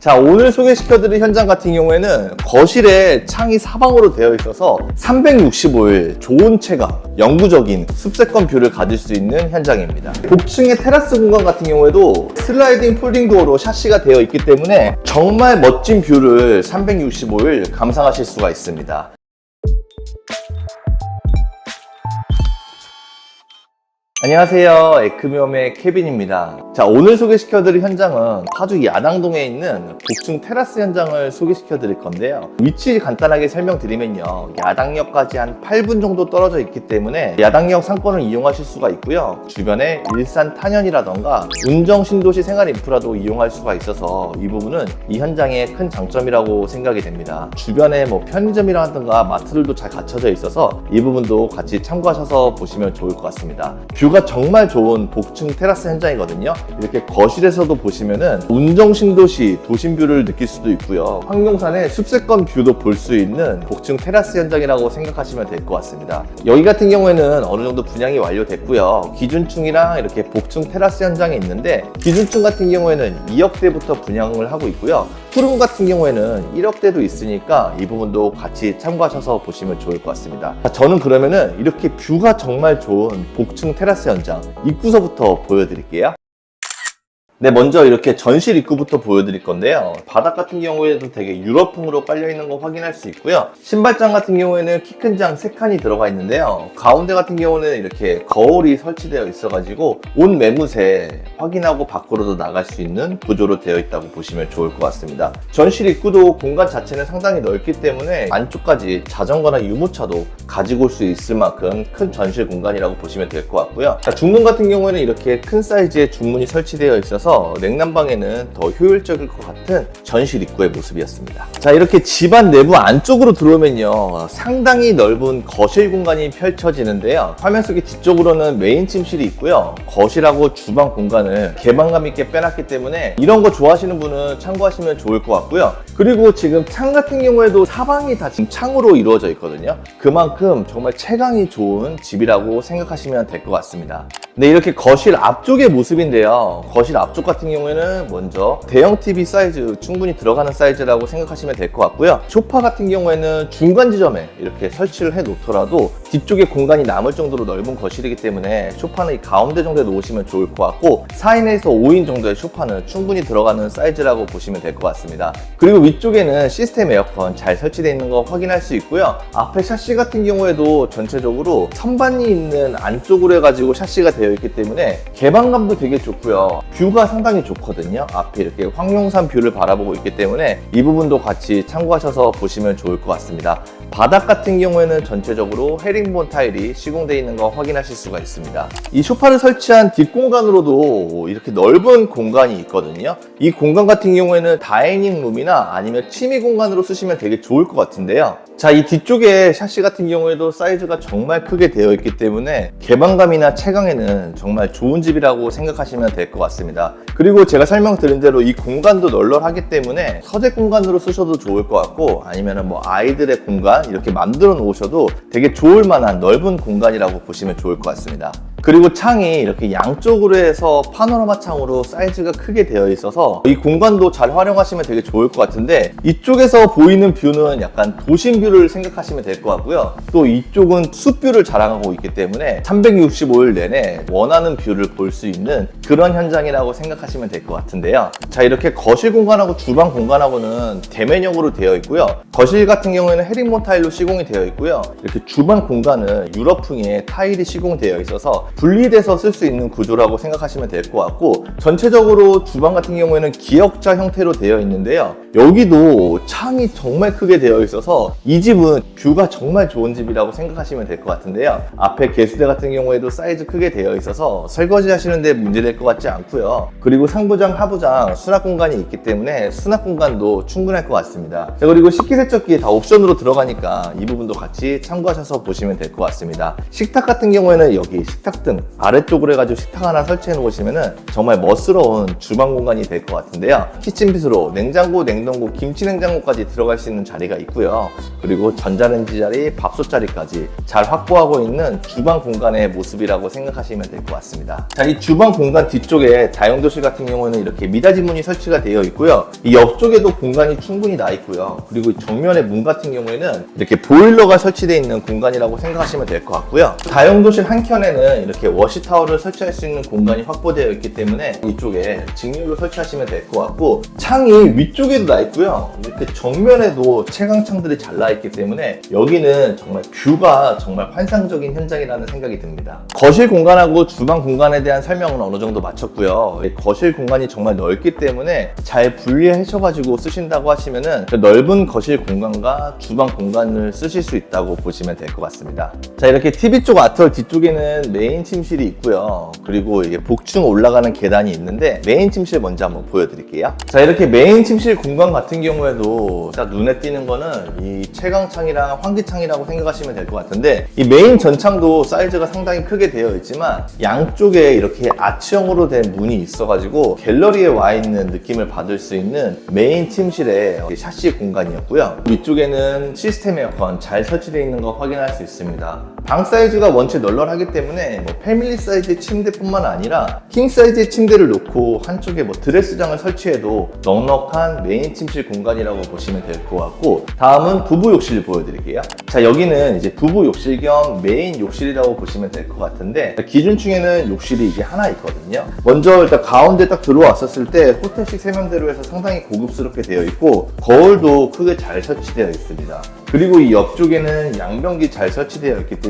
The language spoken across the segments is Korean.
자, 오늘 소개시켜드릴 현장 같은 경우에는 거실에 창이 사방으로 되어 있어서 365일 좋은 체감, 영구적인 숲세권 뷰를 가질 수 있는 현장입니다. 복층의 테라스 공간 같은 경우에도 슬라이딩 폴딩 도어로 샤시가 되어 있기 때문에 정말 멋진 뷰를 365일 감상하실 수가 있습니다. 안녕하세요. 에크미엄의 케빈입니다. 자, 오늘 소개시켜 드릴 현장은 파주 야당동에 있는 복층 테라스 현장을 소개시켜 드릴 건데요. 위치 간단하게 설명드리면요. 야당역까지 한 8분 정도 떨어져 있기 때문에 야당역 상권을 이용하실 수가 있고요. 주변에 일산 탄현이라던가 운정 신도시 생활 인프라도 이용할 수가 있어서 이 부분은 이 현장의 큰 장점이라고 생각이 됩니다. 주변에 뭐 편의점이라든가 마트들도 잘 갖춰져 있어서 이 부분도 같이 참고하셔서 보시면 좋을 것 같습니다. 뷰가 정말 좋은 복층 테라스 현장이거든요. 이렇게 거실에서도 보시면은 운정 신도시 도심 뷰를 느낄 수도 있고요. 황룡산의 숲세권 뷰도 볼 수 있는 복층 테라스 현장이라고 생각하시면 될 것 같습니다. 여기 같은 경우에는 어느 정도 분양이 완료됐고요. 기준층이랑 이렇게 복층 테라스 현장이 있는데 기준층 같은 경우에는 2억대부터 분양을 하고 있고요. 푸른 같은 경우에는 1억대도 있으니까 이 부분도 같이 참고하셔서 보시면 좋을 것 같습니다. 자, 저는 그러면은 이렇게 뷰가 정말 좋은 복층 테라스 현장 입구서부터 보여드릴게요. 네, 먼저 이렇게 전실 입구부터 보여드릴 건데요. 바닥 같은 경우에도 되게 유럽풍으로 깔려있는 거 확인할 수 있고요. 신발장 같은 경우에는 키 큰 장 3칸이 들어가 있는데요. 가운데 같은 경우는 이렇게 거울이 설치되어 있어가지고 옷 매무새 확인하고 밖으로도 나갈 수 있는 구조로 되어 있다고 보시면 좋을 것 같습니다. 전실 입구도 공간 자체는 상당히 넓기 때문에 안쪽까지 자전거나 유모차도 가지고 올 수 있을 만큼 큰 전실 공간이라고 보시면 될 것 같고요. 자, 중문 같은 경우에는 이렇게 큰 사이즈의 중문이 설치되어 있어서 냉난방에는 더 효율적일 것 같은 전실 입구의 모습이었습니다. 자, 이렇게 집안 내부 안쪽으로 들어오면요. 상당히 넓은 거실 공간이 펼쳐지는데요. 화면 속의 뒤쪽으로는 메인 침실이 있고요. 거실하고 주방 공간을 개방감 있게 빼놨기 때문에 이런 거 좋아하시는 분은 참고하시면 좋을 것 같고요. 그리고 지금 창 같은 경우에도 사방이 다 지금 창으로 이루어져 있거든요. 그만큼 정말 채광이 좋은 집이라고 생각하시면 될 것 같습니다. 네, 이렇게 거실 앞쪽의 모습인데요. 거실 앞쪽 같은 경우에는 먼저 대형 TV 사이즈 충분히 들어가는 사이즈라고 생각하시면 될 것 같고요. 소파 같은 경우에는 중간 지점에 이렇게 설치를 해 놓더라도 뒤쪽에 공간이 남을 정도로 넓은 거실이기 때문에 소파는 이 가운데 정도에 놓으시면 좋을 것 같고 4인에서 5인 정도의 소파는 충분히 들어가는 사이즈라고 보시면 될 것 같습니다. 그리고 위쪽에는 시스템 에어컨 잘 설치되어 있는 거 확인할 수 있고요. 앞에 샤시 같은 경우에도 전체적으로 선반이 있는 안쪽으로 해가지고 샤시가 되어 있기 때문에 개방감도 되게 좋고요. 뷰가 상당히 좋거든요. 앞에 이렇게 황룡산 뷰를 바라보고 있기 때문에 이 부분도 같이 참고하셔서 보시면 좋을 것 같습니다. 바닥 같은 경우에는 전체적으로 헤링본 타일이 시공되어 있는 거 확인하실 수가 있습니다. 이 소파를 설치한 뒷공간으로도 이렇게 넓은 공간이 있거든요. 이 공간 같은 경우에는 다이닝 룸이나 아니면 취미 공간으로 쓰시면 되게 좋을 것 같은데요. 자, 이 뒤쪽에 샤시 같은 경우에도 사이즈가 정말 크게 되어 있기 때문에 개방감이나 채광에는 정말 좋은 집이라고 생각하시면 될 것 같습니다. 그리고 제가 설명드린 대로 이 공간도 널널하기 때문에 서재 공간으로 쓰셔도 좋을 것 같고 아니면 뭐 아이들의 공간 이렇게 만들어 놓으셔도 되게 좋을 만한 넓은 공간이라고 보시면 좋을 것 같습니다. 그리고 창이 이렇게 양쪽으로 해서 파노라마 창으로 사이즈가 크게 되어 있어서 이 공간도 잘 활용하시면 되게 좋을 것 같은데 이쪽에서 보이는 뷰는 약간 도심 뷰를 생각하시면 될 것 같고요. 또 이쪽은 숲뷰를 자랑하고 있기 때문에 365일 내내 원하는 뷰를 볼 수 있는 그런 현장이라고 생각하시면 될 것 같은데요. 자 이렇게 거실 공간하고 주방 공간하고는 대면형으로 되어 있고요. 거실 같은 경우에는 헤링본 타일로 시공이 되어 있고요. 이렇게 주방 공간은 유럽풍의 타일이 시공되어 있어서 분리돼서 쓸 수 있는 구조라고 생각하시면 될 것 같고 전체적으로 주방 같은 경우에는 기역자 형태로 되어 있는데요. 여기도 창이 정말 크게 되어 있어서 이 집은 뷰가 정말 좋은 집이라고 생각하시면 될 것 같은데요. 앞에 개수대 같은 경우에도 사이즈 크게 되어 있어서 설거지 하시는데 문제될 것 같지 않고요. 그리고 상부장, 하부장 수납 공간이 있기 때문에 수납 공간도 충분할 것 같습니다. 자, 그리고 식기세척기 다 옵션으로 들어가니까 이 부분도 같이 참고하셔서 보시면 될 것 같습니다. 식탁 같은 경우에는 여기 식탁 등 아래쪽으로 해가지고 식탁 하나 설치해 놓으시면은 정말 멋스러운 주방 공간이 될 것 같은데요. 키친핏으로 냉장고, 냉동고, 김치 냉장고까지 들어갈 수 있는 자리가 있고요. 그리고 전자레인지 자리, 밥솥 자리까지 잘 확보하고 있는 주방 공간의 모습이라고 생각하시면 될 것 같습니다. 자, 이 주방 공간 뒤쪽에 다용도실 같은 경우는 이렇게 미닫이 문이 설치가 되어 있고요. 이 옆쪽에도 공간이 충분히 나 있고요. 그리고 정면의 문 같은 경우에는 이렇게 보일러가 설치되어 있는 공간이라고 생각하시면 될 것 같고요. 다용도실 한 켠에는 이렇게 워시타워를 설치할 수 있는 공간이 확보되어 있기 때문에 이쪽에 직렬로 설치하시면 될 것 같고 창이 위쪽에도 나 있고요. 이렇게 정면에도 채광창들이 잘 나 있기 때문에 여기는 정말 뷰가 정말 환상적인 현장이라는 생각이 듭니다. 거실 공간하고 주방 공간에 대한 설명은 어느 정도 마쳤고요. 이 거실 공간이 정말 넓기 때문에 잘 분리하셔가지고 쓰신다고 하시면은 그 넓은 거실 공간과 주방 공간을 쓰실 수 있다고 보시면 될 것 같습니다. 자 이렇게 TV 쪽 아트월 뒤쪽에는 메인 침실이 있고요. 그리고 이게 복층 올라가는 계단이 있는데 메인 침실 먼저 한번 보여드릴게요. 자 이렇게 메인 침실 공간 같은 경우에도 딱 눈에 띄는 거는 이 채광창이랑 환기창이라고 생각하시면 될 것 같은데 이 메인 전창도 사이즈가 상당히 크게 되어 있지만 양쪽에 이렇게 아치형으로 된 문이 있어가지고 갤러리에 와 있는 느낌을 받을 수 있는 메인 침실의 샤시 공간이었고요. 위쪽에는 시스템 에어컨 잘 설치되어 있는 거 확인할 수 있습니다. 방 사이즈가 원체 널널하기 때문에 뭐 패밀리 사이즈의 침대뿐만 아니라 킹 사이즈의 침대를 놓고 한쪽에 뭐 드레스장을 설치해도 넉넉한 메인 침실 공간이라고 보시면 될 것 같고 다음은 부부 욕실 보여드릴게요. 자 여기는 이제 부부 욕실 겸 메인 욕실이라고 보시면 될 것 같은데 기준층에는 욕실이 이게 하나 있거든요. 먼저 일단 가운데 딱 들어왔었을 때 호텔식 세면대로 해서 상당히 고급스럽게 되어 있고 거울도 크게 잘 설치되어 있습니다. 그리고 이 옆쪽에는 양변기 잘 설치되어 있기 때문에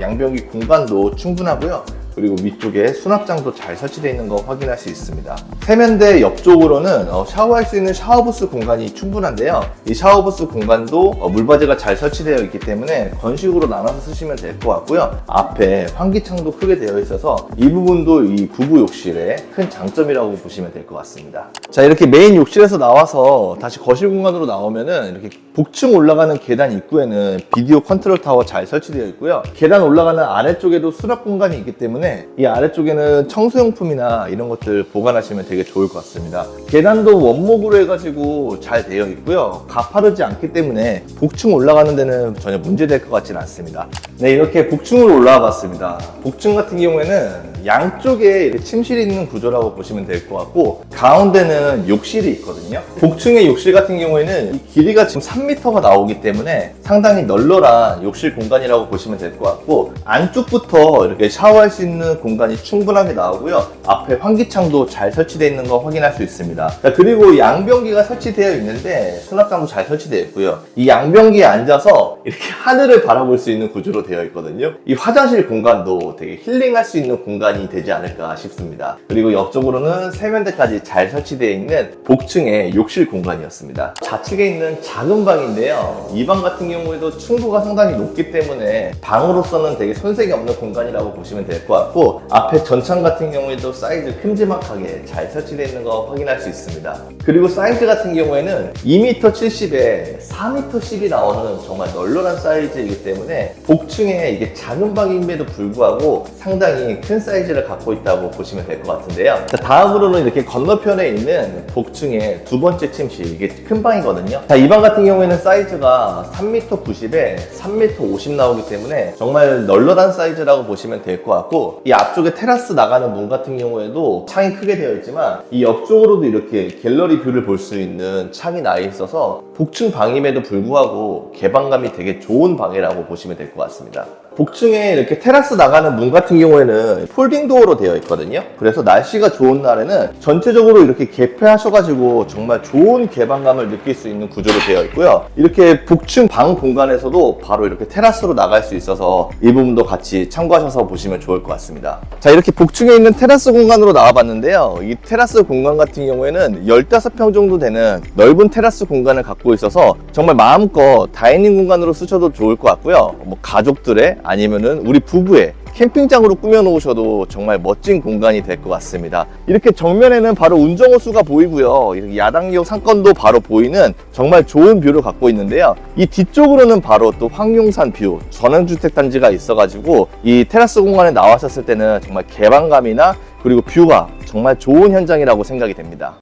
양변기 공간도 충분하고요. 그리고 위쪽에 수납장도 잘 설치되어 있는 거 확인할 수 있습니다. 세면대 옆쪽으로는 어, 샤워할 수 있는 샤워부스 공간이 충분한데요. 이 샤워부스 공간도 어, 물바지가 잘 설치되어 있기 때문에 건식으로 나눠서 쓰시면 될 것 같고요. 앞에 환기창도 크게 되어 있어서 이 부분도 이 부부 욕실의 큰 장점이라고 보시면 될 것 같습니다. 자 이렇게 메인 욕실에서 나와서 다시 거실 공간으로 나오면은 이렇게 복층 올라가는 계단 입구에는 비디오 컨트롤 타워 잘 설치되어 있고요. 계단 올라가는 아래쪽에도 수납 공간이 있기 때문에 이 아래쪽에는 청소용품이나 이런 것들 보관하시면 되게 좋을 것 같습니다. 계단도 원목으로 해가지고 잘 되어 있고요. 가파르지 않기 때문에 복층 올라가는 데는 전혀 문제될 것 같지는 않습니다. 네, 이렇게 복층으로 올라와 봤습니다. 복층 같은 경우에는 양쪽에 침실이 있는 구조라고 보시면 될 것 같고 가운데는 욕실이 있거든요. 복층의 욕실 같은 경우에는 이 길이가 지금 3m가 나오기 때문에 상당히 널널한 욕실 공간이라고 보시면 될 것 같고 안쪽부터 이렇게 샤워할 수 있는 공간이 충분하게 나오고요. 앞에 환기창도 잘 설치되어 있는 거 확인할 수 있습니다. 자, 그리고 양변기가 설치되어 있는데 수납장도 잘 설치되어 있고요. 이 양변기에 앉아서 이렇게 하늘을 바라볼 수 있는 구조로 되어 있거든요. 이 화장실 공간도 되게 힐링할 수 있는 공간 이 되지 않을까 싶습니다. 그리고 옆쪽으로는 세면대까지 잘 설치되어 있는 복층의 욕실 공간이었습니다. 좌측에 있는 작은 방인데요. 이 방 같은 경우에도 층고가 상당히 높기 때문에 방으로서는 되게 손색이 없는 공간이라고 보시면 될 것 같고 앞에 전창 같은 경우에도 사이즈 큼지막하게 잘 설치되어 있는 거 확인할 수 있습니다. 그리고 사이즈 같은 경우에는 2m 70에 4m 10이 나오는 정말 널널한 사이즈이기 때문에 복층에 이게 작은 방임에도 불구하고 상당히 큰 사이즈 를 갖고 있다고 보시면 될 것 같은데요. 자, 다음으로는 이렇게 건너편에 있는 복층의 두 번째 침실 이게 큰 방이거든요. 자, 이 방 같은 경우에는 사이즈가 3m 90에 3m 50 나오기 때문에 정말 널널한 사이즈라고 보시면 될 것 같고 이 앞쪽에 테라스 나가는 문 같은 경우에도 창이 크게 되어 있지만 이 옆쪽으로도 이렇게 갤러리 뷰를 볼 수 있는 창이 나 있어서 복층 방임에도 불구하고 개방감이 되게 좋은 방이라고 보시면 될 것 같습니다. 복층에 이렇게 테라스 나가는 문 같은 경우에는 폴딩 도어로 되어 있거든요. 그래서 날씨가 좋은 날에는 전체적으로 이렇게 개폐하셔가지고 정말 좋은 개방감을 느낄 수 있는 구조로 되어 있고요. 이렇게 복층 방 공간에서도 바로 이렇게 테라스로 나갈 수 있어서 이 부분도 같이 참고하셔서 보시면 좋을 것 같습니다. 자, 이렇게 복층에 있는 테라스 공간으로 나와봤는데요. 이 테라스 공간 같은 경우에는 15평 정도 되는 넓은 테라스 공간을 갖고 있어서 정말 마음껏 다이닝 공간으로 쓰셔도 좋을 것 같고요. 뭐 가족들의 아니면은 우리 부부의 캠핑장으로 꾸며놓으셔도 정말 멋진 공간이 될 것 같습니다. 이렇게 정면에는 바로 운정호수가 보이고요. 야당역 상권도 바로 보이는 정말 좋은 뷰를 갖고 있는데요. 이 뒤쪽으로는 바로 또 황룡산 뷰, 전원주택 단지가 있어가지고 이 테라스 공간에 나왔었을 때는 정말 개방감이나 그리고 뷰가 정말 좋은 현장이라고 생각이 됩니다.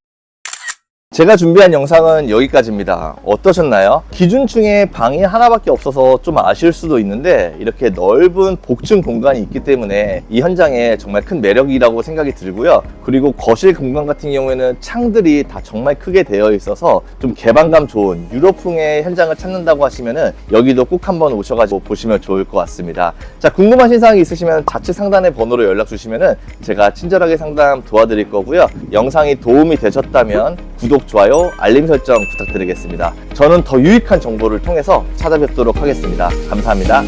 제가 준비한 영상은 여기까지입니다. 어떠셨나요? 기준층에 방이 하나밖에 없어서 좀 아쉬울 수도 있는데 이렇게 넓은 복층 공간이 있기 때문에 이 현장에 정말 큰 매력이라고 생각이 들고요. 그리고 거실 공간 같은 경우에는 창들이 다 정말 크게 되어 있어서 좀 개방감 좋은 유럽풍의 현장을 찾는다고 하시면은 여기도 꼭 한번 오셔가지고 보시면 좋을 것 같습니다. 자, 궁금하신 사항이 있으시면 좌측 상단의 번호로 연락 주시면은 제가 친절하게 상담 도와드릴 거고요. 영상이 도움이 되셨다면 구독, 좋아요, 알림 설정 부탁드리겠습니다. 저는 더 유익한 정보를 통해서 찾아뵙도록 하겠습니다. 감사합니다.